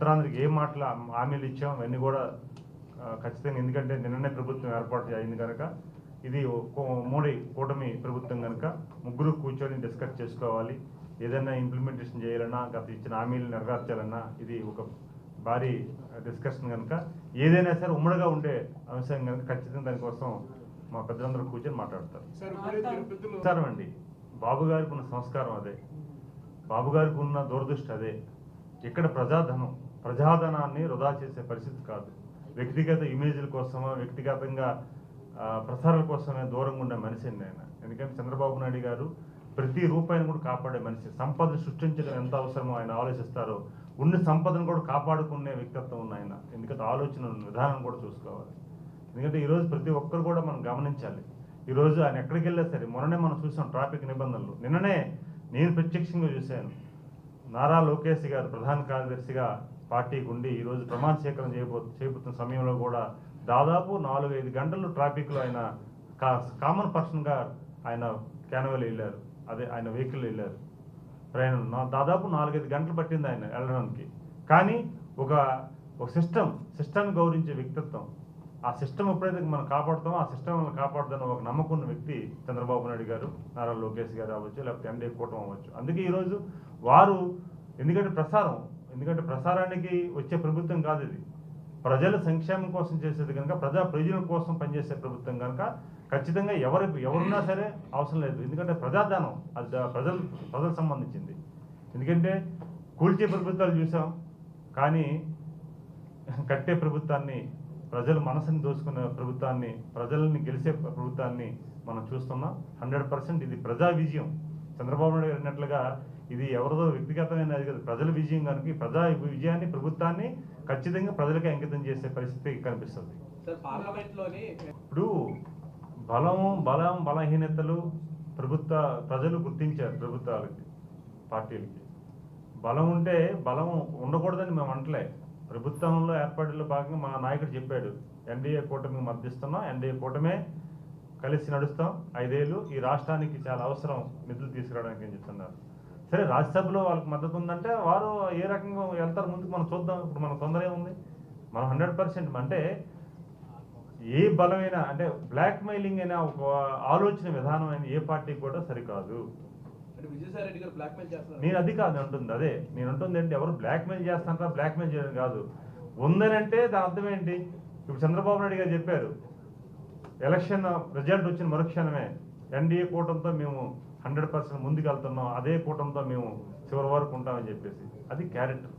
ఉత్తరాంధ్రకి ఏ మాటలు హామీలు ఇచ్చాం అవన్నీ కూడా ఖచ్చితంగా ఎందుకంటే నిన్ననే ప్రభుత్వం ఏర్పాటు అయింది కనుక ఇది మూడి కూటమి ప్రభుత్వం కనుక ముగ్గురు కూర్చొని డిస్కస్ చేసుకోవాలి. ఏదైనా ఇంప్లిమెంటేషన్ చేయాలన్నా గత ఇచ్చిన హామీలు నెరవేర్చాలన్నా ఇది ఒక భారీ డిస్కషన్ కనుక ఏదైనా సరే ఉమ్మడిగా ఉండే అంశం కనుక ఖచ్చితంగా దానికోసం మా పెద్దలందరూ కూర్చొని మాట్లాడతారు. సార్ అండి బాబు గారికి ఉన్న సంస్కారం అదే. బాబు గారికి ఉన్న దూరదృష్టి అదే. ఇక్కడ ప్రజాధనం ప్రజాధనాన్ని వృధా చేసే పరిస్థితి కాదు. వ్యక్తిగత ఇమేజ్ల కోసమో వ్యక్తిగతంగా ప్రసారాల కోసమే దూరంగా ఉండే మనిషిని అండి ఆయన. ఎందుకంటే చంద్రబాబు నాయుడు గారు ప్రతి రూపాయిని కూడా కాపాడే మనిషి. సంపద సృష్టించడం ఎంత అవసరమో ఆయన ఆలోచిస్తారో ఉన్న సంపదను కూడా కాపాడుకునే వ్యక్తిత్వం ఉన్న ఆయన. ఎందుకంటే ఆలోచన విధానం కూడా చూసుకోవాలి. ఎందుకంటే ఈరోజు ప్రతి ఒక్కరు కూడా మనం గమనించాలి. ఈరోజు ఆయన ఎక్కడికి వెళ్ళా సరే మొన్ననే మనం చూసాం ట్రాఫిక్ నిబంధనలు. నిన్ననే నేను ప్రత్యక్షంగా చూశాను. నారా లోకేష్ గారు ప్రధాన కార్యదర్శిగా పార్టీకి ఉండి ఈరోజు ప్రమాణ స్వీకారం చేయబో చేయబోతున్న సమయంలో కూడా దాదాపు నాలుగు ఐదు గంటలు ట్రాఫిక్లో ఆయన కా కామన్ పర్సన్గా ఆయన క్యానవల్ వెళ్ళారు. అదే ఆయన వెహికల్ వెళ్ళారు. ప్రయాణం నా- దాదాపు నాలుగైదు గంటలు పట్టింది ఆయన వెళ్ళడానికి. కానీ ఒక ఒక సిస్టమ్ సిస్టమ్ గౌరవించే వ్యక్తిత్వం ఆ సిస్టమ్ ఎప్పుడైతే మనం కాపాడుతామో ఆ సిస్టమ్ మనం కాపాడుతున్న ఒక నమ్మకం వ్యక్తి చంద్రబాబు నాయుడు గారు నారా లోకేష్ గారు అవ్వచ్చు లేకపోతే ఎండే కూటమి అవ్వచ్చు. అందుకే ఈరోజు వారు ఎందుకంటే ప్రసారం ఎందుకంటే ప్రసారానికి వచ్చే ప్రభుత్వం కాదు ఇది. ప్రజల సంక్షేమం కోసం చేసేది కనుక ప్రజా ప్రయోజనం కోసం పనిచేసే ప్రభుత్వం కనుక ఖచ్చితంగా ఎవరు ఎవరున్నా సరే అవసరం లేదు. ఎందుకంటే ప్రజాధనం అది ప్రజలు ప్రజలకు సంబంధించింది. ఎందుకంటే కూల్చే ప్రభుత్వాలు చూసాం కానీ కట్టే ప్రభుత్వాన్ని ప్రజల మనసుని దోచుకునే ప్రభుత్వాన్ని ప్రజల్ని గెలిచే ప్రభుత్వాన్ని మనం చూస్తున్నాం. హండ్రెడ్ పర్సెంట్ ఇది ప్రజా విజయం. చంద్రబాబు నాయుడు గారు అన్నట్లుగా ఇది ఎవరిదో వ్యక్తిగతమైన అది కాదు. ప్రజల విజయం కనుక ప్రజా విజయాన్ని ప్రభుత్వాన్ని ఖచ్చితంగా ప్రజలకి అంకితం చేసే పరిస్థితి కనిపిస్తుంది. ఇప్పుడు బలం బలం బలహీనతలు ప్రభుత్వ ప్రజలు గుర్తించారు ప్రభుత్వాలకి పార్టీలకి. బలం ఉంటే బలం ఉండకూడదని మేము అంటలే ప్రభుత్వంలో ఏర్పాటులో భాగంగా మా నాయకుడు చెప్పాడు ఎన్డీఏ కూటమికి మద్దతిస్తున్నాం ఎన్డీఏ కూటమే కలిసి నడుస్తాం. ఐదేళ్ళు ఈ రాష్ట్రానికి చాలా అవసరం నిధులు తీసుకురావడానికి అని చెప్తున్నారు. సరే రాజ్యసభలో వాళ్ళకి మద్దతు ఉందంటే వారు ఏ రకంగా వెళ్తారు ముందుకు మనం చూద్దాం. ఇప్పుడు మనకు తొందర ఏముంది? మనం హండ్రెడ్ పర్సెంట్ అంటే ఏ బలమైన అంటే బ్లాక్ మెయిలింగ్ అయినా ఒక ఆలోచన విధానం అయిన ఏ పార్టీ కూడా సరికాదు. నేను అది కాదు ఉంటుంది అదే నేను ఉంటుంది ఏంటి ఎవరు black mail blackmail black mail చేయడం కాదు. ఉందనంటే దాని అర్థం ఏంటి? ఇప్పుడు చంద్రబాబు నాయుడు గారు చెప్పారు ఎలక్షన్ రిజల్ట్ వచ్చిన మరుక్షణమే ఎన్డీఏ కూటమితో మేము హండ్రెడ్ పర్సెంట్ ముందుకు వెళ్తున్నాం అదే కూటమితో మేము చివరి వరకు ఉంటామని చెప్పేసి. అది క్యారెక్టర్.